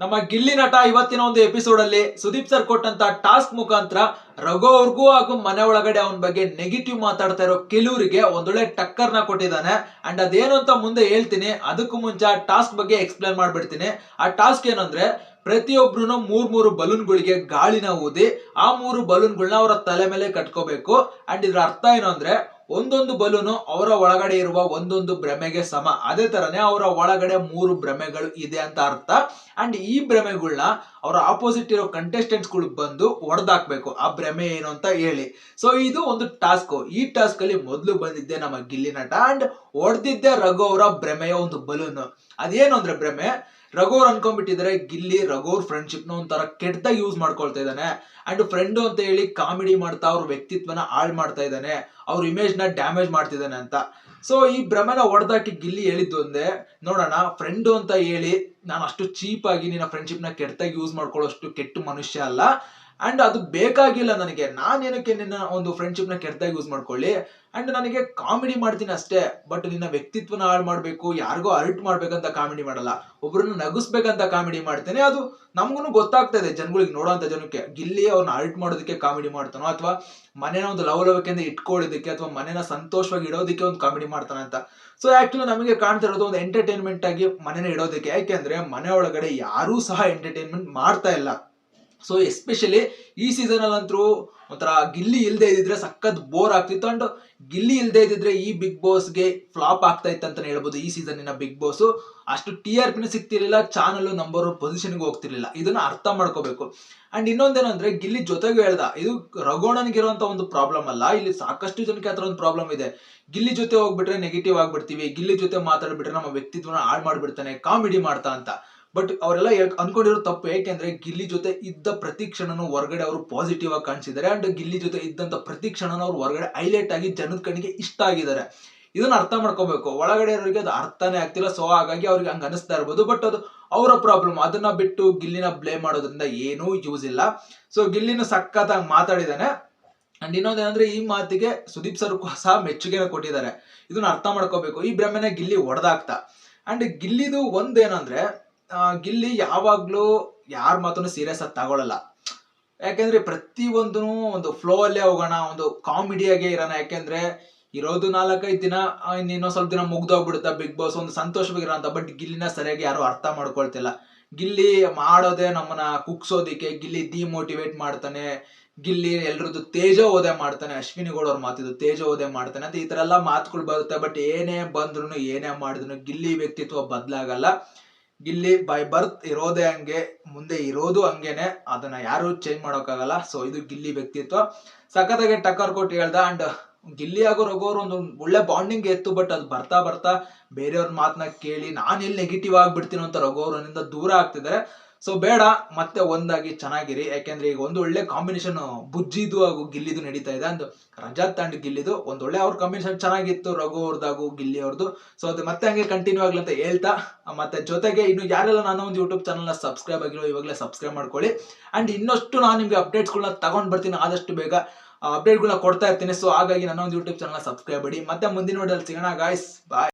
ನಮ್ಮ ಗಿಲ್ಲಿ ನಟ ಇವತ್ತಿನ ಒಂದು ಎಪಿಸೋಡ್ ಅಲ್ಲಿ ಸುದೀಪ್ ಸರ್ ಕೊಟ್ಟಂತ ಟಾಸ್ಕ್ ಮುಖಾಂತರ ರಘು ಅವ್ರಿಗೂ ಹಾಗೂ ಮನೆ ಒಳಗಡೆ ಅವನ ಬಗ್ಗೆ ನೆಗೆಟಿವ್ ಮಾತಾಡ್ತಾ ಇರೋ ಕೆಲವರಿಗೆ ಒಂದೊಳ್ಳೆ ಟಕ್ಕರ್ನ ಕೊಟ್ಟಿದ್ದಾನೆ. ಅಂಡ್ ಅದೇನು ಅಂತ ಮುಂದೆ ಹೇಳ್ತೀನಿ. ಅದಕ್ಕೂ ಮುಂಚೆ ಆ ಟಾಸ್ಕ್ ಬಗ್ಗೆ ಎಕ್ಸ್ಪ್ಲೇನ್ ಮಾಡ್ಬಿಡ್ತೀನಿ. ಆ ಟಾಸ್ಕ್ ಏನಂದ್ರೆ ಪ್ರತಿಯೊಬ್ರು ಮೂರ್ ಮೂರು ಬಲೂನ್ಗಳಿಗೆ ಗಾಳಿನ ಊದಿ ಆ ಮೂರು ಬಲೂನ್ಗಳನ್ನ ಅವರ ತಲೆ ಮೇಲೆ ಕಟ್ಕೋಬೇಕು. ಅಂಡ್ ಇದ್ರ ಅರ್ಥ ಏನು ಅಂದ್ರೆ ಒಂದೊಂದು ಬಲೂನು ಅವರ ಒಳಗಡೆ ಇರುವ ಒಂದೊಂದು ಭ್ರಮೆಗೆ ಸಮ. ಅದೇ ತರನೇ ಅವರ ಒಳಗಡೆ ಮೂರು ಭ್ರಮೆಗಳು ಇದೆ ಅಂತ ಅರ್ಥ. ಅಂಡ್ ಈ ಭ್ರಮೆಗಳನ್ನ ಅವರ ಆಪೋಸಿಟ್ ಇರೋ ಕಂಟೆಸ್ಟೆಂಟ್ಸ್ಗಳು ಬಂದು ಹೊಡೆದಾಕ್ಬೇಕು. ಆ ಭ್ರಮೆ ಏನು ಅಂತ ಹೇಳಿ. ಸೊ ಇದು ಒಂದು ಟಾಸ್ಕ್ ಈ ಟಾಸ್ಕ್ ಅಲ್ಲಿ ಮೊದಲು ಬಂದಿದ್ದೆ ನಮ್ಮ ಗಿಲ್ಲಿ ನಟ ಅಂಡ್ ಹೊಡೆದಿದ್ದೆ ರಘು ಅವರ ಭ್ರಮೆಯ ಒಂದು ಬಲೂನ್. ಅದೇನು ಅಂದ್ರೆ ಭ್ರಮೆ? ರಘು ಅನ್ಕೊಂಡ್ಬಿಟ್ಟಿದ್ರೆ ಗಿಲ್ಲಿ, ರಘೋರ್ ಫ್ರೆಂಡ್ಶಿಪ್ನ ಒಂಥರ ಕೆಟ್ಟದಾಗಿ ಯೂಸ್ ಮಾಡ್ಕೊಳ್ತಾ ಇದ್ದಾನೆ. ಅಂಡ್ ಫ್ರೆಂಡು ಅಂತ ಹೇಳಿ ಕಾಮಿಡಿ ಮಾಡ್ತಾ ಅವ್ರ ವ್ಯಕ್ತಿತ್ವನ ಹಾಳು ಮಾಡ್ತಾ ಇದ್ದಾನೆ. ಅವ್ರ ಇಮೇಜ್ನ ಡ್ಯಾಮೇಜ್ ಮಾಡ್ತಿದ್ದಾನೆ ಅಂತ. ಸೊ ಈ ಭ್ರಮೆನ ಹೊಡೆದಾಕಿ ಗಿಲ್ಲಿ ಹೇಳಿದ್ದು ಒಂದೇ, ನೋಡೋಣ ಫ್ರೆಂಡು ಅಂತ ಹೇಳಿ ನಾನು ಅಷ್ಟು ಚೀಪ್ ಆಗಿ ನಿನ್ನ ಫ್ರೆಂಡ್ಶಿಪ್ನ ಕೆಟ್ಟದಾಗಿ ಯೂಸ್ ಮಾಡ್ಕೊಳ್ಳೋಷ್ಟು ಕೆಟ್ಟ ಮನುಷ್ಯ ಅಲ್ಲ. ಅಂಡ್ ಅದು ಬೇಕಾಗಿಲ್ಲ ನನಗೆ. ನಾನು ಏನಕ್ಕೆ ನಿನ್ನ ಒಂದು ಫ್ರೆಂಡ್ಶಿಪ್ನ ಕೆಟ್ಟದಾಗಿ ಯೂಸ್ ಮಾಡ್ಕೊಳ್ಳಿ? ಅಂಡ್ ನನಗೆ ಕಾಮಿಡಿ ಮಾಡ್ತೀನಿ ಅಷ್ಟೇ. ಬಟ್ ನಿನ್ನ ವ್ಯಕ್ತಿತ್ವನ ಹಾಳು ಮಾಡಬೇಕು, ಯಾರಿಗೋ ಅರ್ಟ್ ಮಾಡ್ಬೇಕಂತ ಕಾಮಿಡಿ ಮಾಡಲ್ಲ. ಒಬ್ಬರನ್ನ ನಗಿಸ್ಬೇಕಂತ ಕಾಮಿಡಿ ಮಾಡ್ತೇನೆ. ಅದು ನಮಗೂ ಗೊತ್ತಾಗ್ತಾ ಇದೆ. ಜನಗಳಿಗೆ ನೋಡೋಂಥ ಜನಕ್ಕೆ. ಗಿಲ್ಲಿ ಅವ್ರನ್ನ ಅರ್ಟ್ ಮಾಡೋದಕ್ಕೆ ಕಾಮಿಡಿ ಮಾಡ್ತಾನೋ, ಅಥವಾ ಮನೇನ ಒಂದು ಲವಲವಿಕೆಯಿಂದ ಇಟ್ಕೊಳ್ಳೋದಕ್ಕೆ, ಅಥವಾ ಮನೇನ ಸಂತೋಷವಾಗಿ ಇಡೋದಕ್ಕೆ ಒಂದು ಕಾಮಿಡಿ ಮಾಡ್ತಾನೆ ಅಂತ. ಸೊ ಆಕ್ಚುಲಿ ನಮಗೆ ಕಾಣ್ತಾ ಇರೋದು ಒಂದು ಎಂಟರ್ಟೈನ್ಮೆಂಟ್ ಆಗಿ ಮನೇನ ಇಡೋದಕ್ಕೆ. ಯಾಕೆಂದ್ರೆ ಮನೆ ಒಳಗಡೆ ಯಾರೂ ಸಹ ಎಂಟರ್ಟೈನ್ಮೆಂಟ್ ಮಾಡ್ತಾ ಇಲ್ಲ. ಸೊ ಎಸ್ಪೆಷಲಿ ಈ ಸೀಸನ್ ಅಲ್ಲಂತರೂ ಒಂಥರ ಗಿಲ್ಲಿ ಇಲ್ಲದೆ ಇದ್ದಿದ್ರೆ ಸಖತ್ ಬೋರ್ ಆಗ್ತಿತ್ತು ಅಂಡ್ ಗಿಲ್ಲಿ ಇಲ್ಲದೆ ಇದ್ದಿದ್ರೆ ಈ ಬಿಗ್ ಬಾಸ್ಗೆ ಫ್ಲಾಪ್ ಆಗ್ತಾ ಇತ್ತು ಅಂತಲೇ ಹೇಳ್ಬೋದು ಈ ಸೀಸನ್ನಿನ ಬಿಗ್ ಬಾಸ್ ಅಷ್ಟು ಟಿ ಆರ್ ಪಿನೂ ಸಿಗ್ತಿರ್ಲಿಲ್ಲ ಚಾನಲ್ ನಂಬರ್ ಪೊಸಿಷನ್ಗೆ ಹೋಗ್ತಿರ್ಲಿಲ್ಲ. ಇದನ್ನ ಅರ್ಥ ಮಾಡ್ಕೋಬೇಕು. ಅಂಡ್ ಇನ್ನೊಂದೇನಂದ್ರೆ ಗಿಲ್ಲಿ ಜೊತೆಗೂ ಹೇಳ್ದ, ಇದು ರಘೋಣನ್ಗಿರುವಂತ ಒಂದು ಪ್ರಾಬ್ಲಮ್ ಅಲ್ಲ, ಇಲ್ಲಿ ಸಾಕಷ್ಟು ಜನಕ್ಕೆ ಆತರ ಒಂದು ಪ್ರಾಬ್ಲಮ್ ಇದೆ. ಗಿಲ್ಲಿ ಜೊತೆ ಹೋಗ್ಬಿಟ್ರೆ ನೆಗೆಟಿವ್ ಆಗ್ಬಿಡ್ತೀವಿ, ಗಿಲ್ಲಿ ಜೊತೆ ಮಾತಾಡ್ಬಿಟ್ರೆ ನಮ್ಮ ವ್ಯಕ್ತಿತ್ವನ ಹಾಳು ಮಾಡ್ಬಿಡ್ತಾನೆ ಕಾಮಿಡಿ ಮಾಡ್ತಾ ಅಂತ. ಬಟ್ ಅವರೆಲ್ಲ ಅನ್ಕೊಂಡಿರೋ ತಪ್ಪು. ಯಾಕೆಂದ್ರೆ ಗಿಲ್ಲಿ ಜೊತೆ ಇದ್ದ ಪ್ರತಿ ಕ್ಷಣನೂ ಹೊರಗಡೆ ಅವರು ಪಾಸಿಟಿವ್ ಆಗಿ ಕಾಣಿಸಿದ್ದಾರೆ. ಅಂಡ್ ಗಿಲ್ಲಿ ಜೊತೆ ಇದ್ದಂತ ಪ್ರತಿ ಕ್ಷಣನ ಅವ್ರು ಹೊರಗಡೆ ಹೈಲೈಟ್ ಆಗಿ ಜನದ ಕಣ್ಣಿಗೆ ಇಷ್ಟ ಆಗಿದ್ದಾರೆ. ಇದನ್ನ ಅರ್ಥ ಮಾಡ್ಕೋಬೇಕು. ಒಳಗಡೆ ಇರೋರಿಗೆ ಅದು ಅರ್ಥನೇ ಆಗ್ತಿಲ್ಲ. ಸೊ ಹಾಗಾಗಿ ಅವ್ರಿಗೆ ಹಂಗ ಅನಿಸ್ತಾ ಇರ್ಬೋದು. ಬಟ್ ಅದು ಅವರ ಪ್ರಾಬ್ಲಮ್ ಅದನ್ನ ಬಿಟ್ಟು ಗಿಲ್ಲಿನ ಬ್ಲೇಮ್ ಮಾಡೋದ್ರಿಂದ ಏನೂ ಯೂಸ್ ಇಲ್ಲ. ಸೊ ಗಿಲ್ಲಿನ ಸಖತ್ತಾಗಿ ಮಾತಾಡಿದಾನೆ. ಅಂಡ್ ಇನ್ನೊಂದೇನಂದ್ರೆ ಈ ಮಾತಿಗೆ ಸುದೀಪ್ ಸರ್ ಸಹ ಮೆಚ್ಚುಗೆನ ಕೊಟ್ಟಿದ್ದಾರೆ. ಇದನ್ನ ಅರ್ಥ ಮಾಡ್ಕೋಬೇಕು. ಈ ಭ್ರಮೆನ ಗಿಲ್ಲಿ ಹೊಡೆದಾಗ್ತಾ ಅಂಡ್ ಗಿಲ್ಲಿದು ಒಂದೇನಂದ್ರೆ ಗಿಲ್ಲಿ ಯಾವಾಗ್ಲೂ ಯಾರ ಮಾತನ್ನು ಸೀರಿಯಸ್ ಆಗಿ ತಗೊಳ್ಳಲ್ಲ ಯಾಕೆಂದ್ರೆ ಪ್ರತಿಯೊಂದು ಒಂದು ಫ್ಲೋ ಅಲ್ಲೇ ಹೋಗೋಣ, ಒಂದು ಕಾಮಿಡಿಯಾಗೆ ಇರೋಣ. ಯಾಕೆಂದ್ರೆ ಇರೋದು ನಾಲ್ಕೈದು ದಿನ ಇನ್ನೊಂದು ಇನ್ನು ಇನ್ನೊಂದ್ ಸ್ವಲ್ಪ ದಿನ ಮುಗ್ದೋಗ್ಬಿಡುತ್ತೆ ಬಿಗ್ ಬಾಸ್, ಒಂದು ಸಂತೋಷವಾಗಿರೋ ಅಂತ. ಬಟ್ ಗಿಲ್ಲಿನ ಸರಿಯಾಗಿ ಯಾರು ಅರ್ಥ ಮಾಡ್ಕೊಳ್ತಿಲ್ಲ. ಗಿಲ್ಲಿ ಮಾಡೋದೇ ನಮ್ಮನ್ನ ಕುಗ್ಸೋದಿಕ್ಕೆ, ಗಿಲ್ಲಿ ಡಿಮೋಟಿವೇಟ್ ಮಾಡ್ತಾನೆ, ಗಿಲ್ಲಿ ಎಲ್ರದ್ದು ತೇಜ ಓದೆ ಮಾಡ್ತಾನೆ, ಅಶ್ವಿನಿ ಗೌಡ ಅವ್ರ ಮಾತಿದ್ದು ತೇಜ ಓದೆ ಮಾಡ್ತಾನೆ ಅಂತ ಈ ಥರ ಎಲ್ಲ ಮಾತುಗಳು ಬರುತ್ತೆ. ಬಟ್ ಏನೇ ಬಂದ್ರು ಏನೇ ಮಾಡಿದ್ರು ಗಿಲ್ಲಿ ವ್ಯಕ್ತಿತ್ವ ಬದಲಾಗಲ್ಲ. ಗಿಲ್ಲಿ ಬೈ ಬರ್ತ್ ಇರೋದೇ ಹಂಗೆ, ಮುಂದೆ ಇರೋದು ಹಂಗೇನೆ, ಅದನ್ನ ಯಾರು ಚೇಂಜ್ ಮಾಡೋಕ್ಕಾಗಲ್ಲ. ಸೊ ಇದು ಗಿಲ್ಲಿ ವ್ಯಕ್ತಿತ್ವ. ಸಖತ್ತಾಗಿ ಟಕ್ಕರ್ ಕೊಟ್ಟು ಹೇಳ್ದ ಅಂಡ್ ಗಿಲ್ಲಿ ಆಗೋ ರಘುವರು ಒಂದು ಒಳ್ಳೆ ಬಾಂಡಿಂಗ್ ಎತ್ತು ಬಟ್ ಅದು ಬರ್ತಾ ಬರ್ತಾ ಬೇರೆಯವ್ರ ಮಾತನ್ನ ಕೇಳಿ, ನಾನು ಎಲ್ಲಿ ನೆಗೆಟಿವ್ ಆಗ್ಬಿಡ್ತೀನೋ ಅಂತ ರಘುವರನಿಂದ ದೂರ ಆಗ್ತಿದ್ದಾರೆ. ಸೊ ಬೇಡ, ಮತ್ತೆ ಒಂದಾಗಿ ಚೆನ್ನಾಗಿರಿ. ಯಾಕೆಂದ್ರೆ ಈಗ ಒಂದು ಒಳ್ಳೆ ಕಾಂಬಿನೇಷನ್ ಬುಜ್ಜಿದು ಹಾಗೂ ಗಿಲ್ಲಿದು ನಡೀತಾ ಇದೆ. ಅಂದ್ ರಜಾ ಅಂಡ್ ಗಿಲ್ಲಿದು ಒಂದ್ ಒಳ್ಳೆ ಅವ್ರ ಕಾಂಬಿನೇಷನ್ ಚೆನ್ನಾಗಿತ್ತು, ರಘು ಅವ್ರದಾಗು, ಗಿಲ್ಲಿ ಅವ್ರದ್ದು ಸೊ ಅದು ಮತ್ತೆ ಹಂಗೆ ಕಂಟಿನ್ಯೂ ಆಗ್ಲಿ ಅಂತ ಹೇಳ್ತಾ, ಮತ್ತೆ ಜೊತೆಗೆ ಇನ್ನು ಯಾರೆಲ್ಲ ನಾನು ಒಂದು ಯೂಟ್ಯೂಬ್ ಚಾನಲ್ನ ಸಬ್ಸ್ಕ್ರೈಬ್ ಆಗಿರೋ ಇವಾಗಲೇ ಸಬ್ಸ್ಕ್ರೈಬ್ ಮಾಡ್ಕೊಳ್ಳಿ. ಅಂಡ್ ಇನ್ನಷ್ಟು ನಾನು ನಿಮ್ಗೆ ಅಪ್ಡೇಟ್ಸ್ಗಳನ್ನ ತಗೊಂಡ್ ಬರ್ತೀನಿ, ಆದಷ್ಟು ಬೇಗ ಅಪ್ಡೇಟ್ಗಳನ್ನ ಕೊಡ್ತಾ ಇರ್ತೀನಿ. ಸೊ ಹಾಗಾಗಿ ನನ್ನ ಒಂದು ಯೂಟ್ಯೂಬ್ ಚಾನಲ್ ಸಬ್ಸ್ಕ್ರೈಬ್ ಮಾಡಿ. ಮತ್ತೆ ಮುಂದಿನ ವಿಡಿಯೋದಲ್ಲಿ ಸಿಗೋಣ ಗಾಯ್ಸ್ ಬಾಯ್